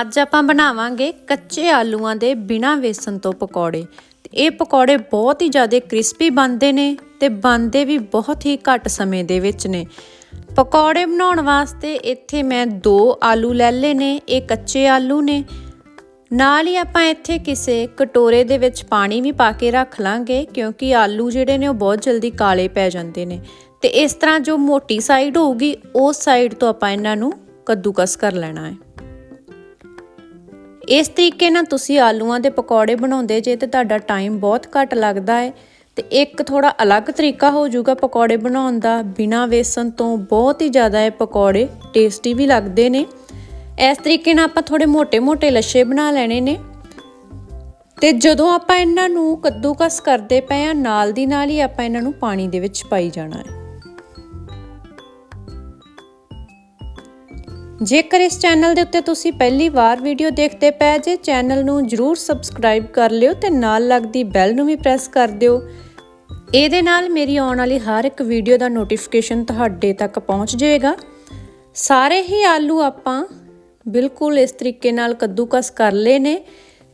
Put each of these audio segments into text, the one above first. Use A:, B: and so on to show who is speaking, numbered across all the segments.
A: ਅੱਜ ਆਪਾਂ ਬਣਾਵਾਂਗੇ ਕੱਚੇ ਆਲੂਆਂ ਦੇ ਬਿਨਾਂ ਵੇਸਣ ਤੋਂ ਪਕੌੜੇ। ਤੇ ਇਹ ਪਕੌੜੇ ਬਹੁਤ ਹੀ ਜ਼ਿਆਦਾ ਕ੍ਰਿਸਪੀ ਬਣਦੇ ਨੇ ਤੇ ਬਣਦੇ ਵੀ ਬਹੁਤ ਹੀ ਘੱਟ ਸਮੇਂ ਦੇ ਵਿੱਚ ਨੇ। ਪਕੌੜੇ ਬਣਾਉਣ ਵਾਸਤੇ ਇੱਥੇ ਮੈਂ ਦੋ ਆਲੂ ਲੈ ਲਏ ਨੇ, ਇਹ ਕੱਚੇ ਆਲੂ ਨੇ। ਨਾਲ ਹੀ ਆਪਾਂ ਇੱਥੇ ਕਿਸੇ ਕਟੋਰੇ ਦੇ ਵਿੱਚ ਪਾਣੀ ਵੀ ਪਾ ਕੇ ਰੱਖ ਲਾਂਗੇ, ਕਿਉਂਕਿ ਆਲੂ ਜਿਹੜੇ ਨੇ ਉਹ ਬਹੁਤ ਜਲਦੀ ਕਾਲੇ ਪੈ ਜਾਂਦੇ ਨੇ। ਤੇ ਇਸ ਤਰ੍ਹਾਂ ਜੋ ਮੋਟੀ ਸਾਈਡ ਹੋਊਗੀ, ਉਸ ਸਾਈਡ ਤੋਂ ਆਪਾਂ ਇਹਨਾਂ ਨੂੰ ਕੱਦੂਕਸ ਕਰ ਲੈਣਾ ਹੈ। ਇਸ ਤਰੀਕੇ ਨਾਲ ਤੁਸੀਂ ਆਲੂਆਂ ਦੇ ਪਕੌੜੇ ਬਣਾਉਂਦੇ ਜੇ ਤੇ ਤੁਹਾਡਾ ਟਾਈਮ ਬਹੁਤ ਘੱਟ ਲੱਗਦਾ ਹੈ ਤੇ ਇੱਕ ਥੋੜਾ ਅਲੱਗ ਤਰੀਕਾ ਹੋ ਜਾਊਗਾ ਪਕੌੜੇ ਬਣਾਉਣ ਦਾ। ਬਿਨਾ ਵੇਸਣ ਤੋਂ ਬਹੁਤ ਹੀ ਜ਼ਿਆਦਾ ਇਹ ਪਕੌੜੇ ਟੇਸਟੀ ਵੀ ਲੱਗਦੇ ਨੇ। ਇਸ ਤਰੀਕੇ ਨਾਲ ਆਪਾਂ ਥੋੜੇ ਮੋٹے-ਮੋٹے ਲੱਛੇ ਬਣਾ ਲੈਣੇ ਨੇ। ਤੇ ਜਦੋਂ ਆਪਾਂ ਇਹਨਾਂ ਨੂੰ ਕੱਦੂਕਸ ਕਰਦੇ ਪਏ ਆ ਨਾਲ ਦੀ ਨਾਲ ਹੀ ਆਪਾਂ ਇਹਨਾਂ ਨੂੰ ਪਾਣੀ ਦੇ ਵਿੱਚ ਪਾਈ ਜਾਣਾ ਹੈ। ਜੇਕਰ ਇਸ ਚੈਨਲ ਦੇ ਉੱਤੇ ਤੁਸੀਂ ਪਹਿਲੀ ਵਾਰ ਵੀਡੀਓ ਦੇਖਦੇ ਪਏ ਜੇ, ਚੈਨਲ ਨੂੰ ਜਰੂਰ ਸਬਸਕ੍ਰਾਈਬ ਕਰ ਲਿਓ ਤੇ ਨਾਲ ਲੱਗਦੀ ਬੈਲ ਨੂੰ ਵੀ ਪ੍ਰੈਸ ਕਰ ਦਿਓ। ਇਹਦੇ ਨਾਲ ਮੇਰੀ ਆਉਣ ਵਾਲੀ ਹਰ ਇੱਕ ਵੀਡੀਓ ਦਾ ਨੋਟੀਫਿਕੇਸ਼ਨ ਤੁਹਾਡੇ ਤੱਕ ਪਹੁੰਚ ਜਾਏਗਾ। ਸਾਰੇ ਹੀ ਆਲੂ ਆਪਾਂ ਬਿਲਕੁਲ ਇਸ ਤਰੀਕੇ ਨਾਲ ਕੱਦੂਕਸ ਕਰ ਲਏ ਨੇ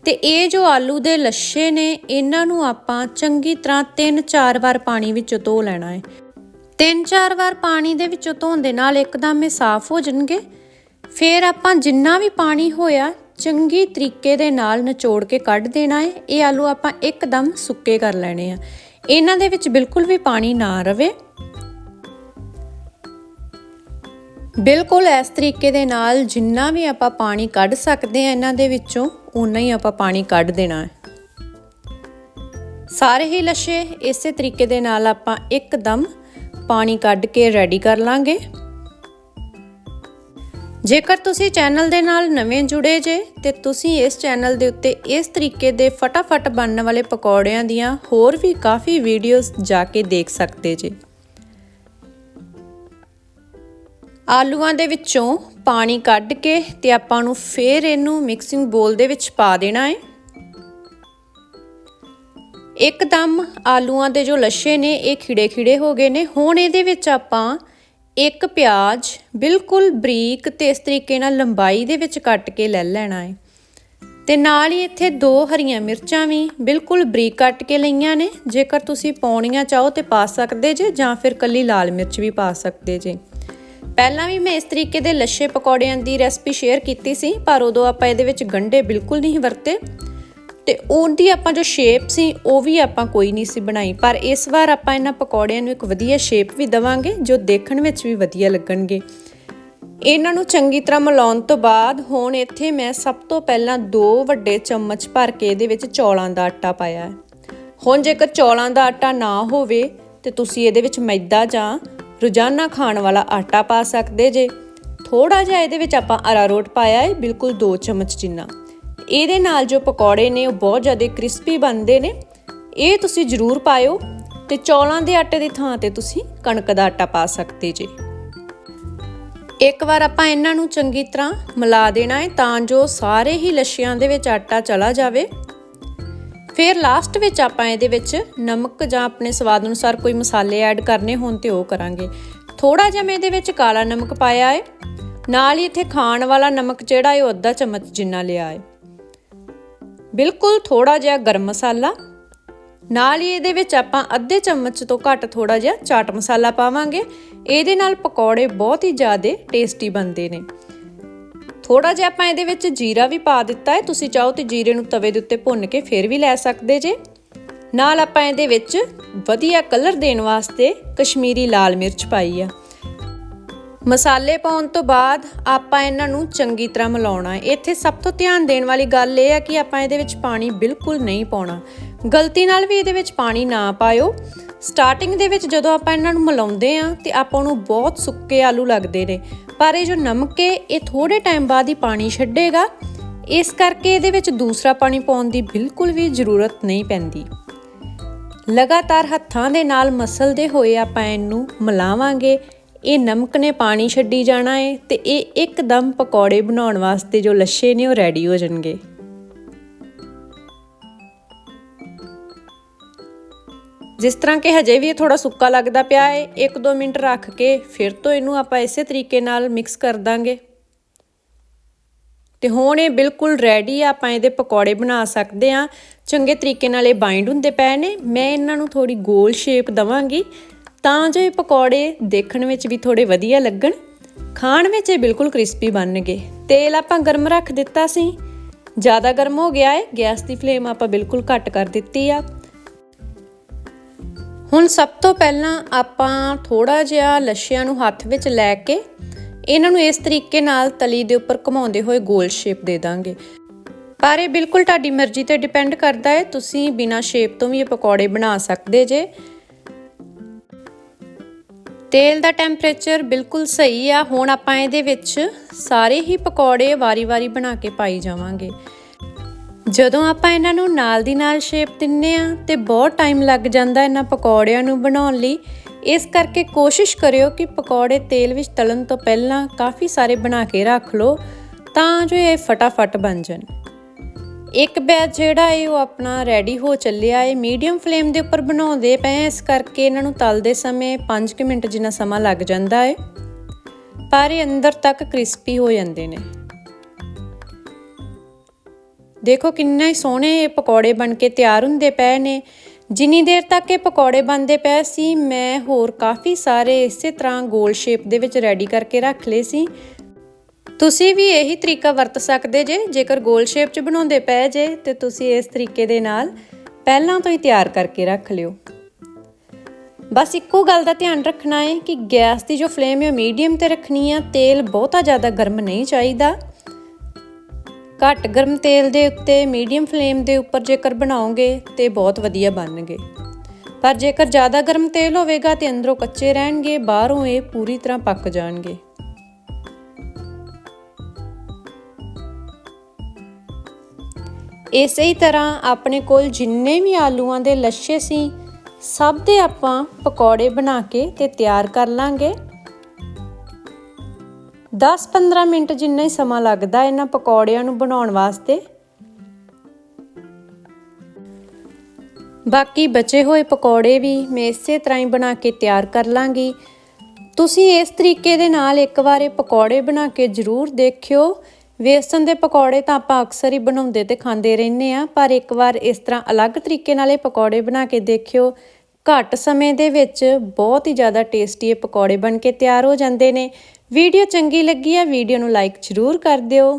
A: ਤੇ ਇਹ ਜੋ ਆਲੂ ਦੇ ਲੱਛੇ ਨੇ, ਇਹਨਾਂ ਨੂੰ ਆਪਾਂ ਚੰਗੀ ਤਰ੍ਹਾਂ 3-4 ਵਾਰ ਪਾਣੀ ਵਿੱਚ ਧੋ ਲੈਣਾ ਹੈ। 3-4 ਵਾਰ ਪਾਣੀ ਦੇ ਵਿੱਚੋਂ ਧੋਣ ਦੇ ਨਾਲ ਇੱਕਦਮ ਇਹ ਸਾਫ਼ ਹੋ ਜਾਣਗੇ ਫਿਰ ਆਪਾਂ ਜਿੰਨਾ ਵੀ ਪਾਣੀ ਹੋਇਆ, ਚੰਗੀ ਤਰੀਕੇ ਦੇ ਨਾਲ ਨਿਚੋੜ ਕੇ ਕੱਢ ਦੇਣਾ ਹੈ ਇਹ ਆਲੂ ਆਪਾਂ ਇੱਕਦਮ ਸੁੱਕੇ ਕਰ ਲੈਣੇ ਆ। ਇਹਨਾਂ ਦੇ ਵਿੱਚ ਬਿਲਕੁਲ ਵੀ ਪਾਣੀ ਨਾ ਰਵੇ। ਬਿਲਕੁਲ ਇਸ ਤਰੀਕੇ ਦੇ ਨਾਲ ਜਿੰਨਾ ਵੀ ਆਪਾਂ ਪਾਣੀ ਕੱਢ ਸਕਦੇ ਆ ਇਹਨਾਂ ਦੇ ਵਿੱਚੋਂ ਉਨਾ ਹੀ ਆਪਾਂ ਪਾਣੀ ਕੱਢ ਦੇਣਾ ਹੈ ਸਾਰੇ ਹੀ ਲੱਛੇ ਇਸੇ ਤਰੀਕੇ ਦੇ ਨਾਲ ਆਪਾਂ ਇੱਕਦਮ ਪਾਣੀ ਕੱਢ ਕੇ ਰੈਡੀ ਕਰ ਲਾਂਗੇ। ਜੇਕਰ ਤੁਸੀਂ ਚੈਨਲ ਦੇ ਨਾਲ ਨਵੇਂ ਜੁੜੇ ਜੇ, ਤੇ ਤੁਸੀਂ ਇਸ ਚੈਨਲ ਦੇ ਉੱਤੇ ਇਸ ਤਰੀਕੇ ਦੇ ਫਟਾਫਟ ਬਣਨ ਵਾਲੇ ਪਕੌੜਿਆਂ ਦੀਆਂ ਹੋਰ ਵੀ ਕਾਫੀ ਵੀਡੀਓਜ਼ ਜਾ ਕੇ ਦੇਖ ਸਕਦੇ ਜੇ। ਆਲੂਆਂ ਦੇ ਵਿੱਚੋਂ ਪਾਣੀ ਕੱਢ ਕੇ ਤੇ ਆਪਾਂ ਨੂੰ ਫੇਰ ਇਹਨੂੰ ਮਿਕਸਿੰਗ ਬੋਲ ਦੇ ਵਿੱਚ ਪਾ ਦੇਣਾ ਹੈ ਇੱਕਦਮ ਆਲੂਆਂ ਦੇ ਜੋ ਲੱਛੇ ਨੇ, ਇਹ ਖਿੜੇ ਖਿੜੇ ਹੋ ਗਏ ਨੇ। ਹੁਣ ਇਹਦੇ ਵਿੱਚ ਆਪਾਂ ਇੱਕ ਪਿਆਜ਼ ਬਿਲਕੁਲ ਬਰੀਕ ਤੇ ਇਸ ਤਰੀਕੇ ਨਾਲ ਲੰਬਾਈ ਦੇ ਵਿੱਚ ਕੱਟ ਕੇ ਲੈ ਲੈਣਾ ਹੈ ਤੇ ਨਾਲ ਹੀ ਇੱਥੇ ਦੋ ਹਰੀਆਂ ਮਿਰਚਾਂ ਵੀ ਬਿਲਕੁਲ ਬਰੀਕ ਕੱਟ ਕੇ ਲਈਆਂ ਨੇ। ਜੇਕਰ ਤੁਸੀਂ ਪਾਉਣੀਆਂ ਚਾਹੋ ਤੇ ਪਾ ਸਕਦੇ ਜੇ, ਜਾਂ ਫਿਰ ਕੱਲੀ ਲਾਲ ਮਿਰਚ ਵੀ ਪਾ ਸਕਦੇ ਜੇ। ਪਹਿਲਾਂ ਵੀ ਮੈਂ ਇਸ ਤਰੀਕੇ ਦੇ ਲੱਛੇ ਪਕੌੜਿਆਂ ਦੀ ਰੈਸਪੀ ਸ਼ੇਅਰ ਕੀਤੀ ਸੀ, ਪਰ ਉਦੋਂ ਆਪਾਂ ਇਹਦੇ ਵਿੱਚ ਗੰਢੇ ਬਿਲਕੁਲ ਨਹੀਂ ਵਰਤੇ। ਤੇ ਉਹਦੀ ਆਪਾਂ ਜੋ ਸ਼ੇਪ ਸੀ, ਉਹ ਵੀ ਆਪਾਂ ਕੋਈ ਨਹੀਂ ਸੀ ਬਣਾਈ। ਪਰ ਇਸ ਵਾਰ ਆਪਾਂ ਇਹਨਾਂ ਪਕੌੜਿਆਂ ਨੂੰ ਇੱਕ ਵਧੀਆ ਸ਼ੇਪ ਵੀ ਦਵਾਂਗੇ, ਜੋ ਦੇਖਣ ਵਿੱਚ ਵੀ ਵਧੀਆ ਲੱਗਣਗੇ। ਇਹਨਾਂ ਨੂੰ ਚੰਗੀ ਤਰ੍ਹਾਂ ਮਿਲਾਉਣ ਤੋਂ ਬਾਅਦ ਹੁਣ ਇੱਥੇ ਮੈਂ ਸਭ ਤੋਂ ਪਹਿਲਾਂ ਦੋ ਵੱਡੇ ਚਮਚ ਭਰ ਕੇ ਇਹਦੇ ਵਿੱਚ ਚੌਲਾਂ ਦਾ ਆਟਾ ਪਾਇਆ ਹੈ। ਹੁਣ ਜੇਕਰ ਚੌਲਾਂ ਦਾ ਆਟਾ ਨਾ ਹੋਵੇ, ਤੇ ਤੁਸੀਂ ਇਹਦੇ ਵਿੱਚ ਮੈਦਾ ਜਾਂ ਰੋਜ਼ਾਨਾ ਖਾਣ ਵਾਲਾ ਆਟਾ ਪਾ ਸਕਦੇ ਜੇ। ਥੋੜਾ ਜਿਹਾ ਇਹਦੇ ਵਿੱਚ ਆਪਾਂ ਅਰਾਰੋਟ ਪਾਇਆ ਹੈ, ਬਿਲਕੁਲ 2 ਚਮਚ ਜਿੰਨਾ। ਇਹਦੇ ਨਾਲ ਜੋ ਪਕੌੜੇ ਨੇ ਉਹ ਬਹੁਤ ਜ਼ਿਆਦਾ ਕ੍ਰਿਸਪੀ ਬਣਦੇ ਨੇ। ਇਹ ਤੁਸੀਂ ਜ਼ਰੂਰ ਪਾਇਓ ਤੇ ਚੌਲਾਂ ਦੇ ਆਟੇ ਦੀ ਥਾਂ ਤੇ ਤੁਸੀਂ ਕਣਕ ਦਾ ਆਟਾ ਪਾ ਸਕਦੇ ਜੇ। ਇੱਕ ਵਾਰ ਆਪਾਂ ਇਹਨਾਂ ਨੂੰ ਚੰਗੀ ਤਰ੍ਹਾਂ ਮਿਲਾ ਦੇਣਾ ਹੈ ਤਾਂ ਜੋ ਸਾਰੇ ਹੀ ਲੱਛਿਆਂ ਦੇ ਵਿੱਚ ਆਟਾ ਚਲਾ ਜਾਵੇ। ਫਿਰ ਲਾਸਟ ਵਿੱਚ ਆਪਾਂ ਇਹਦੇ ਵਿੱਚ ਨਮਕ ਜਾਂ ਆਪਣੇ ਸਵਾਦ ਅਨੁਸਾਰ ਕੋਈ ਮਸਾਲੇ ਐਡ ਕਰਨੇ ਹੋਣ ਤੇ ਉਹ ਕਰਾਂਗੇ। ਥੋੜਾ ਜਿਹਾ ਮੈਂ ਇਹਦੇ ਵਿੱਚ ਕਾਲਾ ਨਮਕ ਪਾਇਆ ਹੈ। ਨਾਲ ਹੀ ਇੱਥੇ ਖਾਣ ਵਾਲਾ ਨਮਕ ਜਿਹੜਾ ਹੈ ਉਹ ਅੱਧਾ ਚਮਚ ਜਿੰਨਾ ਲਿਆ ਹੈ। ਬਿਲਕੁਲ ਥੋੜਾ ਜਿਹਾ ਗਰਮ ਮਸਾਲਾ। ਨਾਲ ਹੀ ਇਹਦੇ ਵਿੱਚ ਆਪਾਂ ਅੱਧੇ ਚਮਚ ਤੋਂ ਘੱਟ ਥੋੜਾ ਜਿਹਾ ਚਾਟ ਮਸਾਲਾ ਪਾਵਾਂਗੇ। ਇਹਦੇ ਨਾਲ ਪਕੌੜੇ ਬਹੁਤ ਹੀ ਜ਼ਿਆਦਾ ਟੇਸਟੀ ਬਣਦੇ ਨੇ। ਥੋੜਾ ਜਿਹਾ ਆਪਾਂ ਇਹਦੇ ਵਿੱਚ ਜੀਰਾ ਵੀ ਪਾ ਦਿੱਤਾ ਹੈ। ਤੁਸੀਂ ਚਾਹੋ ਤੇ ਜੀਰੇ ਨੂੰ ਤਵੇ ਦੇ ਉੱਤੇ ਭੁੰਨ ਕੇ ਫਿਰ ਵੀ ਲੈ ਸਕਦੇ ਜੇ। ਨਾਲ ਆਪਾਂ ਇਹਦੇ ਵਿੱਚ ਵਧੀਆ ਕਲਰ ਦੇਣ ਵਾਸਤੇ ਕਸ਼ਮੀਰੀ ਲਾਲ ਮਿਰਚ ਪਾਈ ਆ। ਮਸਾਲੇ ਪਾਉਣ ਤੋਂ ਬਾਅਦ ਆਪਾਂ ਇਹਨਾਂ ਨੂੰ ਚੰਗੀ ਤਰ੍ਹਾਂ ਮਿਲਾਉਣਾ ਹੈ। ਇੱਥੇ ਸਭ ਤੋਂ ਧਿਆਨ ਦੇਣ ਵਾਲੀ ਗੱਲ ਇਹ ਹੈ ਕਿ ਆਪਾਂ ਇਹਦੇ ਵਿੱਚ ਪਾਣੀ ਬਿਲਕੁਲ ਨਹੀਂ ਪਾਉਣਾ। ਗਲਤੀ ਨਾਲ ਵੀ ਇਹਦੇ ਵਿੱਚ ਪਾਣੀ ਨਾ ਪਾਇਓ। ਸਟਾਰਟਿੰਗ ਦੇ ਵਿੱਚ ਜਦੋਂ ਆਪਾਂ ਇਹਨਾਂ ਨੂੰ ਮਿਲਾਉਂਦੇ ਆ ਤੇ ਆਪਾਂ ਨੂੰ ਬਹੁਤ ਸੁੱਕੇ ਆਲੂ ਲੱਗਦੇ ਨੇ। ਪਰ ਇਹ ਜੋ ਨਮਕ ਹੈ, ਇਹ ਥੋੜੇ ਟਾਈਮ ਬਾਅਦ ਹੀ ਪਾਣੀ ਛੱਡੇਗਾ। ਇਸ ਕਰਕੇ ਇਹਦੇ ਵਿੱਚ ਦੂਸਰਾ ਪਾਣੀ ਪਾਉਣ ਦੀ ਬਿਲਕੁਲ ਵੀ ਜ਼ਰੂਰਤ ਨਹੀਂ ਪੈਂਦੀ। ਲਗਾਤਾਰ ਹੱਥਾਂ ਦੇ ਨਾਲ ਮਸਲਦੇ ਹੋਏ ਆਪਾਂ ਇਹਨੂੰ ਮਿਲਾਵਾਂਗੇ। ਇਹ ਨਮਕ ਨੇ ਪਾਣੀ ਛੱਡੀ ਜਾਣਾ ਹੈ ਤੇ ਇਹ ਇੱਕਦਮ ਪਕੌੜੇ ਬਣਾਉਣ ਵਾਸਤੇ ਜੋ ਲੱਛੇ ਨੇ ਉਹ ਰੈਡੀ ਹੋ ਜਾਣਗੇ। ਜਿਸ ਤਰ੍ਹਾਂ ਕਿ ਹਜੇ ਵੀ ਇਹ ਥੋੜਾ ਸੁੱਕਾ ਲੱਗਦਾ ਪਿਆ ਹੈ 1-2 ਮਿੰਟ ਰੱਖ ਕੇ ਫਿਰ ਤੋਂ ਇਹਨੂੰ ਆਪਾਂ ਇਸੇ ਤਰੀਕੇ ਨਾਲ ਮਿਕਸ ਕਰ ਦਾਂਗੇ। ਤੇ ਹੁਣ ਇਹ ਬਿਲਕੁਲ ਰੈਡੀ ਆ, ਆਪਾਂ ਇਹਦੇ ਪਕੌੜੇ ਬਣਾ ਸਕਦੇ ਆ। ਚੰਗੇ ਤਰੀਕੇ ਨਾਲ ਇਹ ਬਾਈਂਡ ਹੁੰਦੇ ਪਏ ਨੇ। ਮੈਂ ਇਹਨਾਂ ਨੂੰ ਥੋੜੀ ਗੋਲ ਸ਼ੇਪ ਦਵਾਂਗੀ ਤਾਂ ਜੋ ਇਹ ਪਕੌੜੇ ਦੇਖਣ ਵਿੱਚ ਵੀ ਥੋੜੇ ਵਧੀਆ ਲੱਗਣ, ਖਾਣ ਵਿੱਚ ਇਹ ਬਿਲਕੁਲ ਕ੍ਰਿਸਪੀ ਬਣਨਗੇ। ਤੇਲ ਆਪਾਂ ਗਰਮ ਰੱਖ ਦਿੱਤਾ ਸੀ। ਜ਼ਿਆਦਾ ਗਰਮ ਹੋ ਗਿਆ ਹੈ ਗੈਸ ਦੀ ਫਲੇਮ ਆਪਾਂ ਬਿਲਕੁਲ ਘੱਟ ਕਰ ਦਿੱਤੀ ਆ। ਹੁਣ ਸਭ ਤੋਂ ਪਹਿਲਾਂ ਆਪਾਂ ਥੋੜਾ ਜਿਹਾ ਲੱਛਿਆਂ ਨੂੰ ਹੱਥ ਵਿੱਚ ਲੈ ਕੇ ਇਹਨਾਂ ਨੂੰ ਇਸ ਤਰੀਕੇ ਨਾਲ ਤਲੀ ਦੇ ਉੱਪਰ ਘੁਮਾਉਂਦੇ ਹੋਏ ਗੋਲ ਸ਼ੇਪ ਦੇ ਦਾਂਗੇ। ਪਰ ਇਹ ਬਿਲਕੁਲ ਤੁਹਾਡੀ ਮਰਜ਼ੀ ਤੇ ਡਿਪੈਂਡ ਕਰਦਾ ਹੈ ਤੁਸੀਂ ਬਿਨਾ ਸ਼ੇਪ ਤੋਂ ਵੀ ਇਹ ਪਕੌੜੇ ਬਣਾ ਸਕਦੇ ਜੇ। ਤੇਲ ਦਾ ਟੈਂਪਰੇਚਰ ਬਿਲਕੁਲ ਸਹੀ ਆ, ਹੁਣ ਆਪਾਂ ਇਹਦੇ ਵਿੱਚ ਸਾਰੇ ਹੀ ਪਕੌੜੇ ਵਾਰੀ-ਵਾਰੀ ਬਣਾ ਕੇ ਪਾਈ ਜਾਵਾਂਗੇ। ਜਦੋਂ ਆਪਾਂ ਇਹਨਾਂ ਨੂੰ ਨਾਲ ਦੀ ਨਾਲ ਸ਼ੇਪ ਦਿੰਨੇ ਆ ਤੇ ਬਹੁਤ ਟਾਈਮ ਲੱਗ ਜਾਂਦਾ ਇਹਨਾਂ ਪਕੌੜਿਆਂ ਨੂੰ ਬਣਾਉਣ ਲਈ, ਇਸ ਕਰਕੇ ਕੋਸ਼ਿਸ਼ ਕਰਿਓ ਕਿ ਪਕੌੜੇ ਤੇਲ ਵਿੱਚ ਤਲਣ ਤੋਂ ਪਹਿਲਾਂ ਕਾਫੀ ਸਾਰੇ ਬਣਾ ਕੇ ਰੱਖ ਲਓ ਤਾਂ ਜੋ ਇਹ ਫਟਾਫਟ ਬਣ ਜਾਣ। ਇੱਕ ਬੈਚ ਜਿਹੜਾ ਹੈ ਉਹ ਆਪਣਾ ਰੈਡੀ ਹੋ ਚੱਲਿਆ ਹੈ ਮੀਡੀਅਮ ਫਲੇਮ ਦੇ ਉੱਪਰ ਬਣਾਉਂਦੇ ਪਏ ਇਸ ਕਰਕੇ ਇਹਨਾਂ ਨੂੰ ਤਲਦੇ ਸਮੇਂ 5 ਮਿੰਟ ਜਿੰਨਾ ਸਮਾਂ ਲੱਗ ਜਾਂਦਾ ਹੈ ਪਰ ਇਹ ਅੰਦਰ ਤੱਕ ਕ੍ਰਿਸਪੀ ਹੋ ਜਾਂਦੇ ਨੇ। ਦੇਖੋ ਕਿੰਨੇ ਸੋਹਣੇ ਇਹ ਪਕੌੜੇ ਬਣ ਕੇ ਤਿਆਰ ਹੁੰਦੇ ਪਏ ਨੇ। ਜਿੰਨੀ ਦੇਰ ਤੱਕ ਇਹ ਪਕੌੜੇ ਬਣਦੇ ਪਏ ਸੀ, ਮੈਂ ਹੋਰ ਕਾਫੀ ਸਾਰੇ ਇਸੇ ਤਰ੍ਹਾਂ ਗੋਲ ਸ਼ੇਪ ਦੇ ਵਿੱਚ ਰੈਡੀ ਕਰਕੇ ਰੱਖ ਲਏ ਸੀ। ਤੁਸੀਂ ਵੀ ਇਹੀ ਤਰੀਕਾ ਵਰਤ ਸਕਦੇ ਜੇ, ਜੇਕਰ ਗੋਲ ਸ਼ੇਪ 'ਚ ਬਣਾਉਂਦੇ ਪਏ ਜੇ, ਤੇ ਤੁਸੀਂ ਇਸ ਤਰੀਕੇ ਦੇ ਨਾਲ ਪਹਿਲਾਂ ਤੋਂ ਹੀ ਤਿਆਰ ਕਰਕੇ ਰੱਖ ਲਿਓ। ਬਸ ਇੱਕੋ ਗੱਲ ਦਾ ਧਿਆਨ ਰੱਖਣਾ ਹੈ ਕਿ ਗੈਸ ਦੀ ਜੋ ਫਲੇਮ ਹੈ ਮੀਡੀਅਮ ਤੇ ਰੱਖਣੀ ਆ, ਤੇਲ ਬਹੁਤਾ ਜ਼ਿਆਦਾ ਗਰਮ ਨਹੀਂ ਚਾਹੀਦਾ। ਘੱਟ ਗਰਮ ਤੇਲ ਦੇ ਉੱਤੇ, ਮੀਡੀਅਮ ਫਲੇਮ ਦੇ ਉੱਪਰ ਜੇਕਰ ਬਣਾਓਗੇ, ਤੇ ਬਹੁਤ ਵਧੀਆ ਬਣਨਗੇ। ਪਰ ਜੇਕਰ ਜ਼ਿਆਦਾ ਗਰਮ ਤੇਲ ਹੋਵੇਗਾ ਤੇ ਅੰਦਰੋਂ ਕੱਚੇ ਰਹਿਣਗੇ, ਬਾਹਰੋਂ ਇਹ ਪੂਰੀ ਤਰ੍ਹਾਂ ਪੱਕ ਜਾਣਗੇ। ਇਸੇ ਹੀ ਤਰ੍ਹਾਂ ਆਪਣੇ ਕੋਲ ਜਿੰਨੇ ਵੀ ਆਲੂਆਂ ਦੇ ਲੱਛੇ ਸੀ, ਸਭ ਦੇ ਆਪਾਂ ਪਕੌੜੇ ਬਣਾ ਕੇ ਤੇ ਤਿਆਰ ਕਰ ਲਾਂਗੇ। 10-15 ਮਿੰਟ ਜਿੰਨਾ ਹੀ ਸਮਾਂ ਲੱਗਦਾ ਇਹਨਾਂ ਪਕੌੜਿਆਂ ਨੂੰ ਬਣਾਉਣ ਵਾਸਤੇ। ਬਾਕੀ ਬਚੇ ਹੋਏ ਪਕੌੜੇ ਵੀ ਮੈਂ ਇਸੇ ਤਰ੍ਹਾਂ ਹੀ ਬਣਾ ਕੇ ਤਿਆਰ ਕਰ ਲਾਂਗੀ। ਤੁਸੀਂ ਇਸ ਤਰੀਕੇ ਦੇ ਨਾਲ ਇੱਕ ਵਾਰ ਇਹ ਪਕੌੜੇ ਬਣਾ ਕੇ ਜ਼ਰੂਰ ਦੇਖਿਓ। ਵੇਸਣ ਦੇ ਪਕੌੜੇ ਤਾਂ ਆਪਾਂ ਅਕਸਰ ਹੀ ਬਣਾਉਂਦੇ ਤੇ ਖਾਂਦੇ ਰਹਿੰਦੇ ਆ ਪਰ ਇੱਕ ਵਾਰ ਇਸ ਤਰ੍ਹਾਂ ਅਲੱਗ ਤਰੀਕੇ ਨਾਲ ਇਹ ਪਕੌੜੇ ਬਣਾ ਕੇ ਦੇਖਿਓ, ਘੱਟ ਸਮੇਂ ਦੇ ਵਿੱਚ ਬਹੁਤ ਹੀ ਜ਼ਿਆਦਾ ਟੇਸਟੀ ਇਹ ਪਕੌੜੇ ਬਣ ਕੇ ਤਿਆਰ ਹੋ ਜਾਂਦੇ ਨੇ। ਵੀਡੀਓ ਚੰਗੀ ਲੱਗੀ ਆ ਵੀਡੀਓ ਨੂੰ ਲਾਈਕ ਜ਼ਰੂਰ ਕਰ ਦਿਓ।